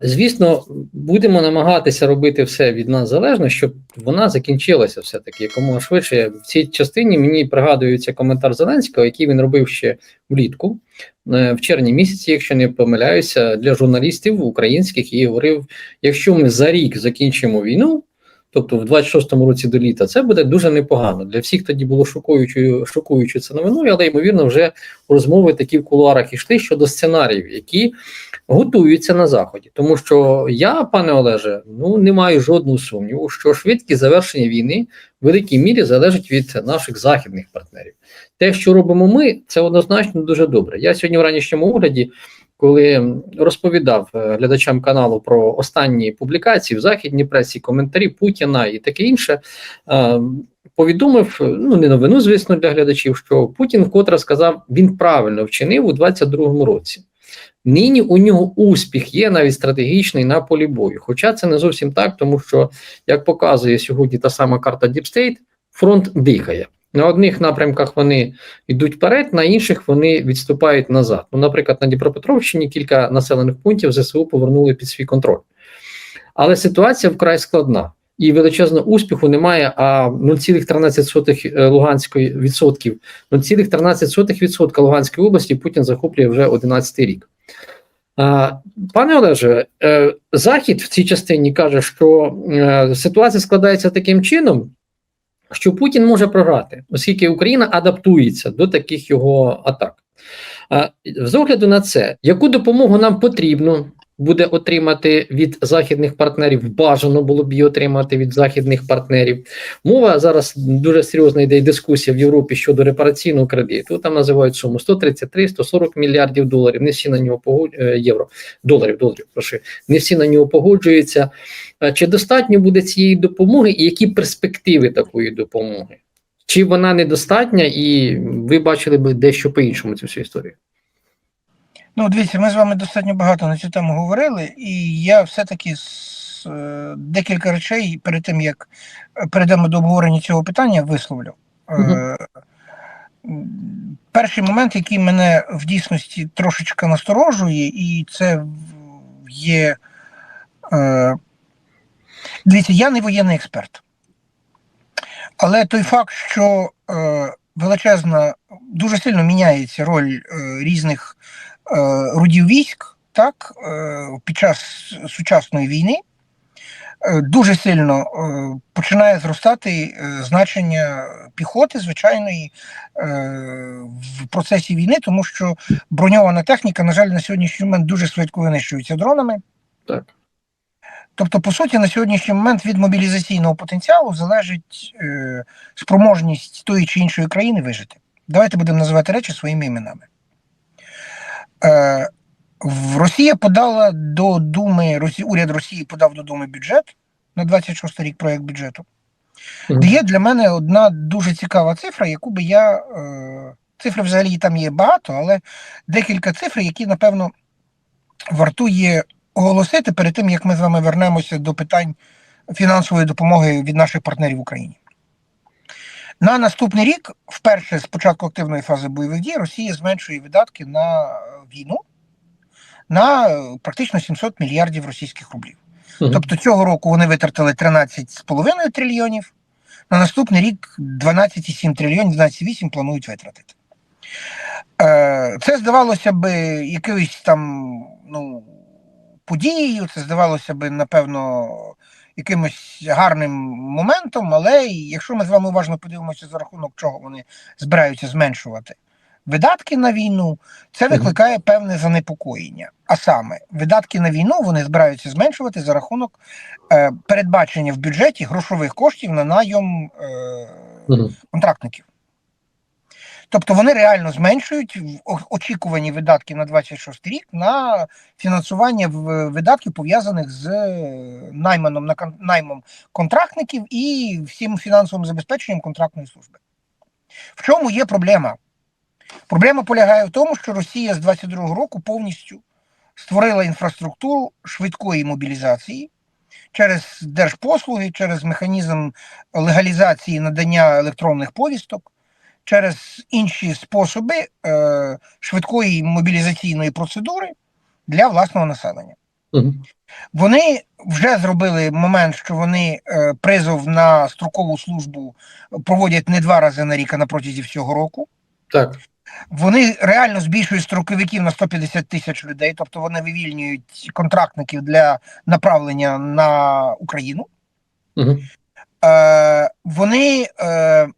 Звісно, будемо намагатися робити все від нас залежно, щоб вона закінчилася все-таки якомога швидше. В цій частині мені пригадується коментар Зеленського, який він робив ще влітку, е, в червні місяці, якщо не помиляюся, для журналістів українських і говорив: якщо ми за рік закінчимо війну, тобто в 26-му році до літа, це буде дуже непогано. Для всіх тоді було шокуючою шокуючою це новиною, але ймовірно, вже розмови такі в кулуарах ішли щодо сценаріїв, які готуються на заході. Тому що я, пане Олеже, ну не маю жодного сумніву, що швидкість завершення війни в великій мірі залежить від наших західних партнерів. Те, що робимо ми, це однозначно дуже добре. Я сьогодні в ранішньому огляді. Коли розповідав е, глядачам каналу про останні публікації в західній пресі, коментарі Путіна і таке інше, е, повідомив ну не новину, звісно, для глядачів, що Путін вкотре сказав, він правильно вчинив у 22-му році. Нині у нього успіх є навіть стратегічний на полі бою. Хоча це не зовсім так, тому що, як показує сьогодні та сама карта State, фронт дихає. На одних напрямках вони йдуть вперед, на інших вони відступають назад. Ну, наприклад, на Дніпропетровщині кілька населених пунктів ЗСУ повернули під свій контроль. Але ситуація вкрай складна і величезного успіху немає. А 0,13 Луганської відсотків, 0,13 відсотка Луганської області Путін захоплює вже 11 рік. Пане Олеже, е, Захід в цій частині каже, що е, ситуація складається таким чином, що Путін може програти, оскільки Україна адаптується до таких його атак. З огляду на це, яку допомогу нам потрібно буде отримати від західних партнерів, бажано було б її отримати від західних партнерів. Мова зараз дуже серйозна йде дискусія в Європі щодо репараційного кредиту. Там називають суму 133-140 мільярдів доларів. Не всі на нього погоджуються, євро доларів, доларів. Прошу, не всі на нього погоджуються. Чи достатньо буде цієї допомоги, і які перспективи такої допомоги? Чи вона недостатня, і ви бачили б дещо по-іншому цю всю історію? Ну, дивіться, ми з вами достатньо багато на цю тему говорили, і я все-таки з, е, декілька речей перед тим, як перейдемо до обговорення цього питання, висловлю. Е, перший момент, який мене в дійсності трошечки насторожує, і це є. Е, дивіться, я не воєнний експерт. Але той факт, що е, величезна, дуже сильно міняється роль е, різних е, родів військ, так, е, під час сучасної війни, е, дуже сильно е, починає зростати е, значення піхоти звичайної е, в процесі війни, тому що броньована техніка, на жаль, на сьогоднішній момент дуже швидко винищується дронами. Так. Тобто, по суті, на сьогоднішній момент від мобілізаційного потенціалу залежить е, спроможність тої чи іншої країни вижити. Давайте будемо називати речі своїми іменами. Е, Росія подала до Думи, уряд Росії подав до Думи бюджет на 26 рік проєкт бюджету, де є для мене одна дуже цікава цифра, яку би я. Е, цифри взагалі там є багато, але декілька цифр, які, напевно, вартує оголосити перед тим, як ми з вами вернемося до питань фінансової допомоги від наших партнерів в Україні. На наступний рік, вперше з початку активної фази бойових дій, Росія зменшує видатки на війну на е, практично 700 мільярдів російських рублів. Мгм. Тобто цього року вони витратили 13,5 трильйонів, на наступний рік 12,7 трильйонів, 12,8 планують витратити. Е, Це здавалося б якоюсь там ну, подією, це здавалося б, напевно, якимось гарним моментом, але якщо ми з вами уважно подивимося, за рахунок чого вони збираються зменшувати видатки на війну, це викликає певне занепокоєння. А саме, видатки на війну вони збираються зменшувати за рахунок е, передбачення в бюджеті грошових коштів на найом е, контрактників. Тобто вони реально зменшують очікувані видатки на 26 рік на фінансування видатків, пов'язаних з е, найманом на наймом контрактників і всім фінансовим забезпеченням контрактної служби. В чому є проблема? Проблема полягає в тому, що Росія з 22-го року повністю створила інфраструктуру швидкої мобілізації через держпослуги, через механізм легалізації надання електронних повісток, через інші способи е, швидкої мобілізаційної процедури для власного населення. Мгм. Вони вже зробили момент, що вони е, призов на строкову службу проводять не два рази на рік, а на протязі всього року. Так. Вони реально збільшують строковиків на 150 тисяч людей, тобто вони вивільнюють контрактників для направлення на Україну. Угу. Е, вони е,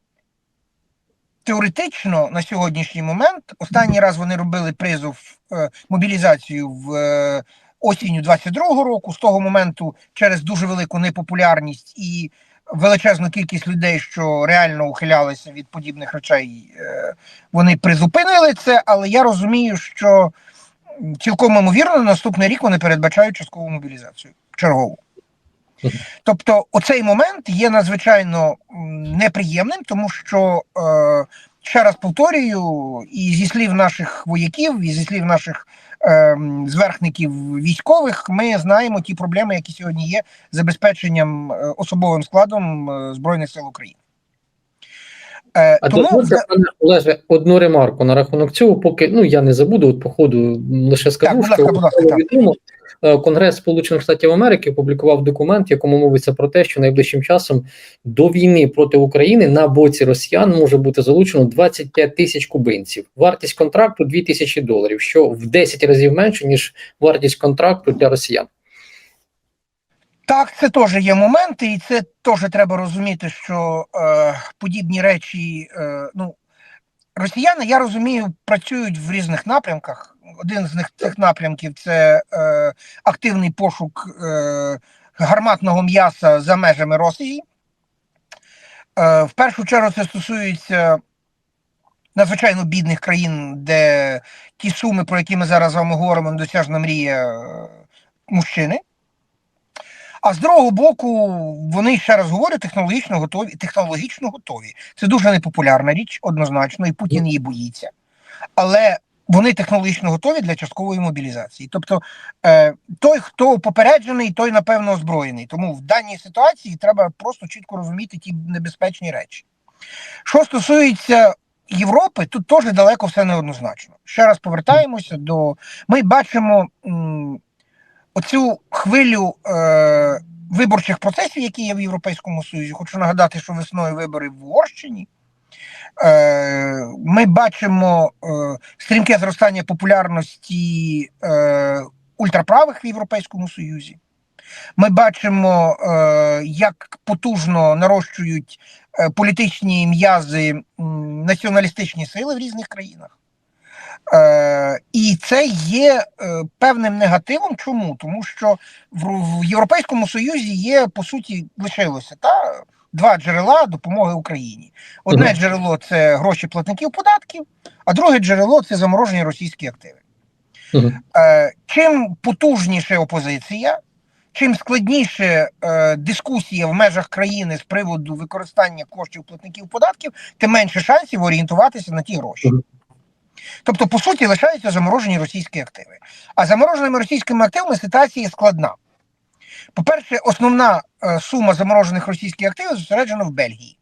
теоретично на сьогоднішній момент останній раз вони робили призов е, мобілізацію в е, осінню 22-го року. З того моменту, через дуже велику непопулярність і величезну кількість людей, що реально ухилялися від подібних речей, е, вони призупинили це. Але я розумію, що цілком ймовірно, наступний рік вони передбачають часткову мобілізацію чергову. Тобто, оцей момент є надзвичайно неприємним, тому що е, ще раз повторюю, і зі слів наших вояків, і зі слів наших е, зверхників військових, ми знаємо ті проблеми, які сьогодні є з забезпеченням е, особовим складом е, Збройних сил України. Е, А тому дозвольте, пане Олеже, одну ремарку на рахунок цього, поки ну я не забуду, от по ходу лише скажу, будь ласка, що будь ласка, стало так. Е, Конгрес Сполучених Штатів Америки опублікував документ, в якому мовиться про те, що найближчим часом до війни проти України на боці росіян може бути залучено 25 тисяч кубинців. Вартість контракту 2 тисячі доларів, що в 10 разів менше ніж вартість контракту для росіян. Так, це теж є моменти, і це теж треба розуміти, що е, подібні речі, е, ну, росіяни, я розумію, працюють в різних напрямках. Один з них цих напрямків це е, активний пошук е, гарматного м'яса за межами Росії. Е, в першу чергу це стосується надзвичайно бідних країн, де ті суми, про які ми зараз з вами говоримо, недосяжна мрія е, мужчини. А з другого боку, вони ще раз говорю, технологічно готові. Технологічно готові. Це дуже непопулярна річ, однозначно, і Путін її боїться. Але вони технологічно готові для часткової мобілізації. Тобто, е, той, хто попереджений, той напевно озброєний. Тому в даній ситуації треба просто чітко розуміти ті небезпечні речі. Що стосується Європи, тут теж далеко все неоднозначно. Ще раз повертаємося до. Ми бачимо. М, оцю хвилю е, виборчих процесів, які є в Європейському Союзі. Хочу нагадати, що весною вибори в Угорщині. Е, ми бачимо е, стрімке зростання популярності е, ультраправих в Європейському Союзі. Ми бачимо, як потужно нарощують політичні м'язи націоналістичні сили в різних країнах. І це є певним негативом. Чому? Тому що в Європейському Союзі є, по суті, лишилося та, два джерела допомоги Україні. Одне Мгм. джерело це гроші платників податків, а друге джерело це заморожені російські активи. Е, чим потужніше опозиція, чим складніше е, дискусія в межах країни з приводу використання коштів платників податків, тим менше шансів орієнтуватися на ті гроші. Мгм. Тобто, по суті, лишаються заморожені російські активи. А замороженими російськими активами ситуація складна. По-перше, основна е, сума заморожених російських активів зосереджена в Бельгії.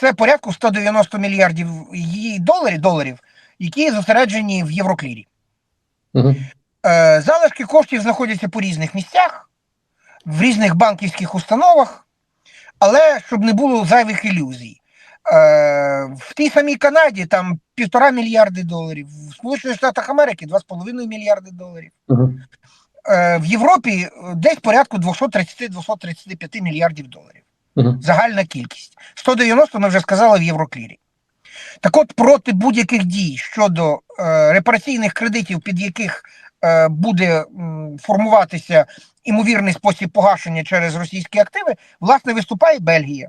Це порядку 190 мільярдів її доларів, доларів, які зосереджені в Євроклірі. Е, залишки коштів знаходяться по різних місцях, в різних банківських установах, але щоб не було зайвих ілюзій. Е, в тій самій Канаді там півтора мільярди доларів, в Сполучених Штатах Америки 2,5 мільярди доларів. Е, в Європі е, десь порядку 230-235 мільярдів доларів. Загальна кількість. 190 ми вже сказали в Євроклірі. Так от проти будь-яких дій щодо е, репараційних кредитів, під яких е, буде м, формуватися імовірний спосіб погашення через російські активи, власне, виступає Бельгія.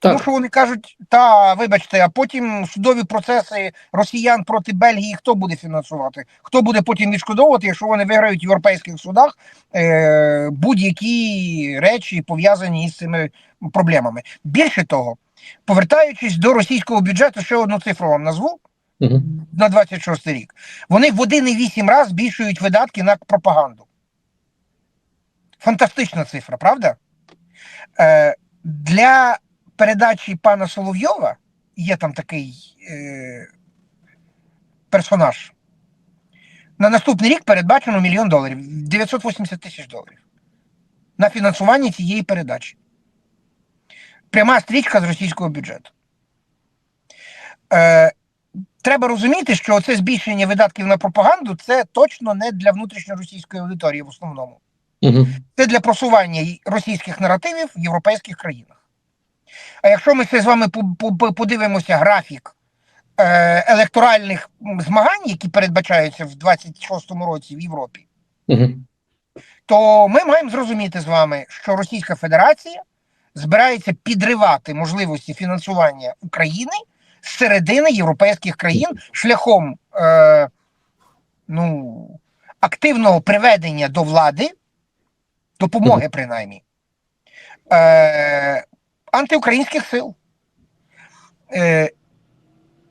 Тому що вони кажуть, та вибачте, а потім судові процеси росіян проти Бельгії хто буде фінансувати? Хто буде потім відшкодовувати, якщо вони виграють в європейських судах е, будь-які речі пов'язані із цими проблемами? Більше того, повертаючись до російського бюджету, ще одну цифру вам назву Мгм. на 26 рік. Вони в 1,8 раз збільшують видатки на пропаганду. Фантастична цифра, правда? Е, для передачі пана Соловйова є там такий е, персонаж. На наступний рік передбачено мільйон доларів, 980 тисяч доларів на фінансування цієї передачі. Пряма стрічка з російського бюджету. Е, треба розуміти, що це збільшення видатків на пропаганду це точно не для внутрішньоросійської аудиторії в основному. Угу. Це для просування російських наративів в європейських країнах. А якщо ми ще з вами по- по- подивимося графік е, електоральних змагань, які передбачаються в 26-му році в Європі, Угу. то ми маємо зрозуміти з вами, що Російська Федерація збирається підривати можливості фінансування України з середини європейських країн шляхом е, ну, активного приведення до влади, допомоги принаймні, е, антиукраїнських сил. Е,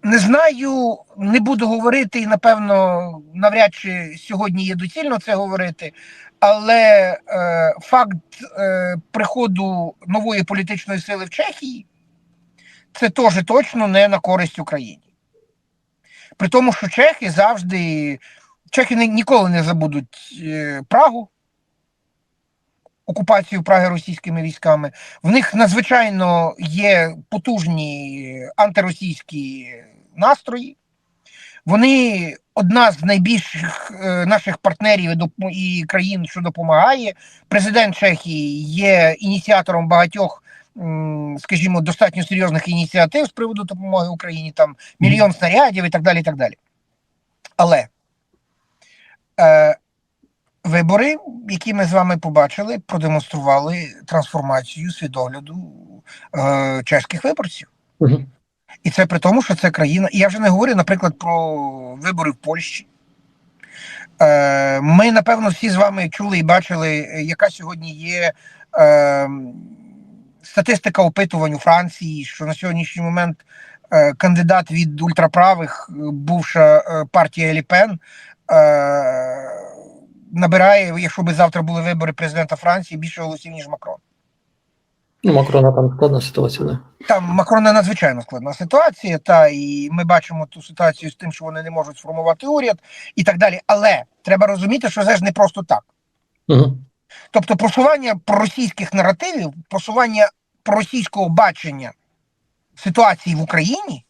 не знаю, не буду говорити, і напевно, навряд чи сьогодні є доцільно це говорити. Але е, факт е, приходу нової політичної сили в Чехії це теж точно не на користь Україні. При тому, що чехи завжди, чехи ні- ніколи не забудуть е, Прагу, окупацію Праги російськими військами. В них надзвичайно є потужні антиросійські настрої. Вони одна з найбільших е, наших партнерів і країн, що допомагає. Президент Чехії є ініціатором багатьох, скажімо, достатньо серйозних ініціатив з приводу допомоги Україні, там мільйон снарядів і так далі. І так далі. Але е, вибори, які ми з вами побачили, продемонстрували трансформацію свідогляду е, чеських виборців. Угу. І це при тому, що це країна. І я вже не говорю, наприклад, про вибори в Польщі. Е, Ми, напевно, всі з вами чули і бачили, яка сьогодні є е, статистика опитувань у Франції, що на сьогоднішній момент е, кандидат від ультраправих, е, бувша е, партія Ліпен, е, набирає, якщо би завтра були вибори президента Франції, більше голосів, ніж Макрон. Ну, Макрона там складна ситуація, да. Там Макрона надзвичайно складна ситуація, та і ми бачимо ту ситуацію з тим, що вони не можуть сформувати уряд і так далі. Але треба розуміти, що це ж не просто так. Угу. Тобто, просування проросійських наративів, просування проросійського бачення ситуації в Україні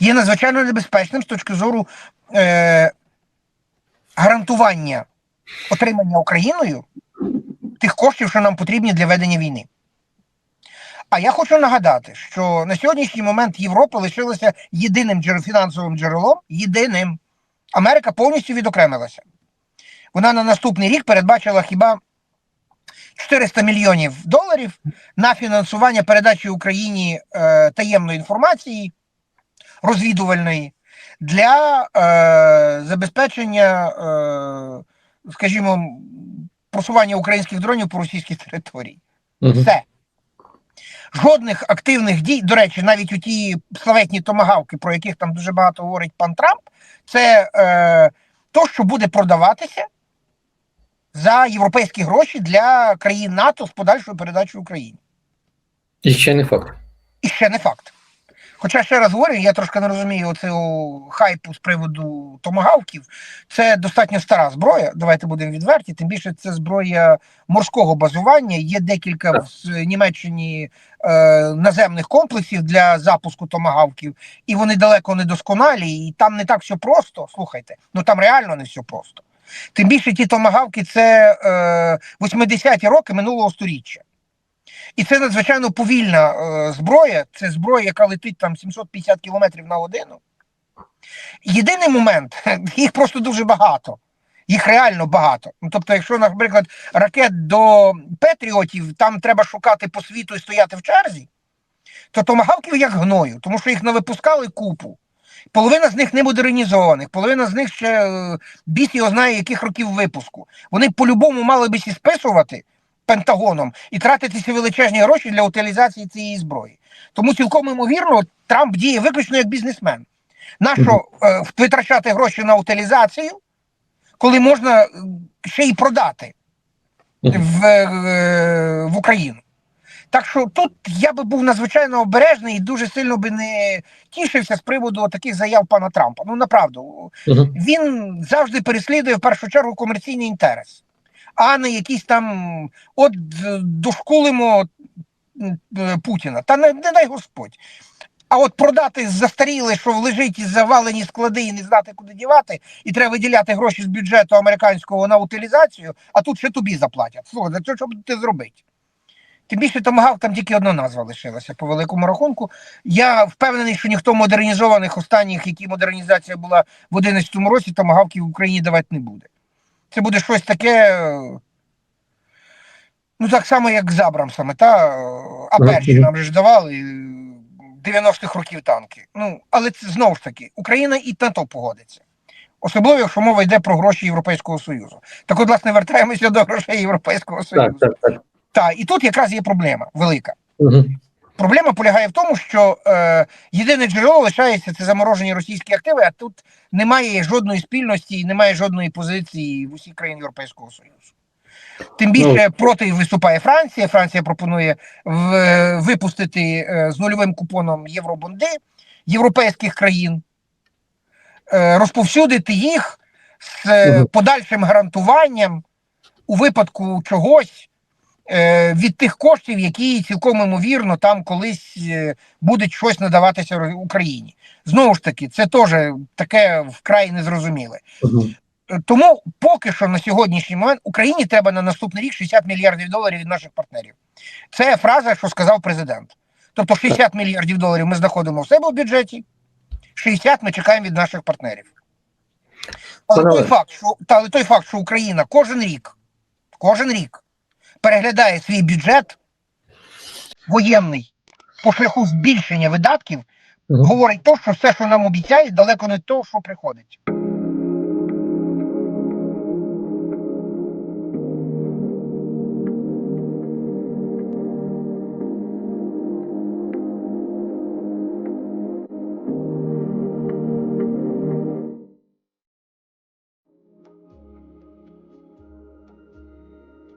є надзвичайно небезпечним з точки зору е, гарантування отримання Україною тих коштів, що нам потрібні для ведення війни. А я хочу нагадати, що на сьогоднішній момент Європа лишилася єдиним фінансовим джерелом, єдиним. Америка повністю відокремилася. Вона на наступний рік передбачила хіба 400 мільйонів доларів на фінансування передачі Україні е, таємної інформації розвідувальної для е, забезпечення, е, скажімо, просування українських дронів по російській території. Угу. Все. Жодних активних дій, до речі, навіть у ті славетні томагавки, про яких там дуже багато говорить пан Трамп, це е, то, що буде продаватися за європейські гроші для країн НАТО з подальшою передачею Україні. І ще не факт. І ще не факт. Хоча ще раз говорю, я трошки не розумію оцього хайпу з приводу томагавків. Це достатньо стара зброя. Давайте будемо відверті. Тим більше це зброя морського базування. Є декілька в Німеччині е, наземних комплексів для запуску томагавків, і вони далеко не досконалі. І там не так все просто. Слухайте, ну там реально не все просто. Тим більше ті томагавки це е, 80-ті роки минулого сторіччя. І це надзвичайно повільна е, зброя. Це зброя, яка летить там 750 км на годину. Єдиний момент, їх просто дуже багато. Їх реально багато. Ну, тобто, якщо, наприклад, ракет до Петріотів, там треба шукати по світу і стояти в черзі, то томагавків як гною, тому що їх не випускали купу. Половина з них не модернізованих, половина з них ще е, біс його знає, яких років випуску. Вони по-любому мали би сі списувати Пентагоном і тратити ці величезні гроші для утилізації цієї зброї. Тому цілком ймовірно, Трамп діє виключно як бізнесмен. Нащо е, витрачати гроші на утилізацію, коли можна е, ще й продати в, е, в Україну? Так що тут я би був надзвичайно обережний і дуже сильно би не тішився з приводу таких заяв пана Трампа. Ну направду, він завжди переслідує в першу чергу комерційний інтерес, а не якісь там от е, дошкулимо е, Путіна. Та не, не дай Господь. А от продати застаріле, що лежить і завалені склади, і не знати, куди дівати, і треба виділяти гроші з бюджету американського на утилізацію, а тут ще тобі заплатять. Слухай, за що, ти зробити? Тим більше томагав там тільки одна назва лишилася по великому рахунку. Я впевнений, що ніхто модернізованих останніх, які модернізація була в 11-му році, томагавки в Україні давати не буде. Це буде щось таке. е, Ну, так само, як з Абрамсами, та е, Аперчі нам же ж давали е, 90-х років танки. Ну, але це знову ж таки, Україна і на то погодиться. Особливо, якщо мова йде про гроші Європейського Союзу. Так от, власне, вертаємося до грошей Європейського Союзу. Так, так, так. Так, і тут якраз є проблема велика. Угу. Проблема полягає в тому, що е, єдине джерело лишається це заморожені російські активи, а тут немає жодної спільності і немає жодної позиції в усіх країн Європейського Союзу. Тим більше проти виступає Франція. Франція пропонує в, випустити е, з нульовим купоном євробонди європейських країн, е, розповсюдити їх з е, подальшим гарантуванням у випадку чогось від тих коштів, які цілком ймовірно там колись е, буде щось надаватися Україні. Знову ж таки, це теж таке вкрай незрозуміле. Угу. Е, Тому поки що на сьогоднішній момент Україні треба на наступний рік 60 мільярдів доларів від наших партнерів. Це фраза, що сказав президент. Тобто 60 мільярдів доларів ми знаходимо в себе в бюджеті, 60 ми чекаємо від наших партнерів. Але той факт, що, та, той факт, що Україна кожен рік, кожен рік переглядає свій бюджет воєнний по шляху збільшення видатків, говорить то, що все, що нам обіцяють, далеко не то, що приходить.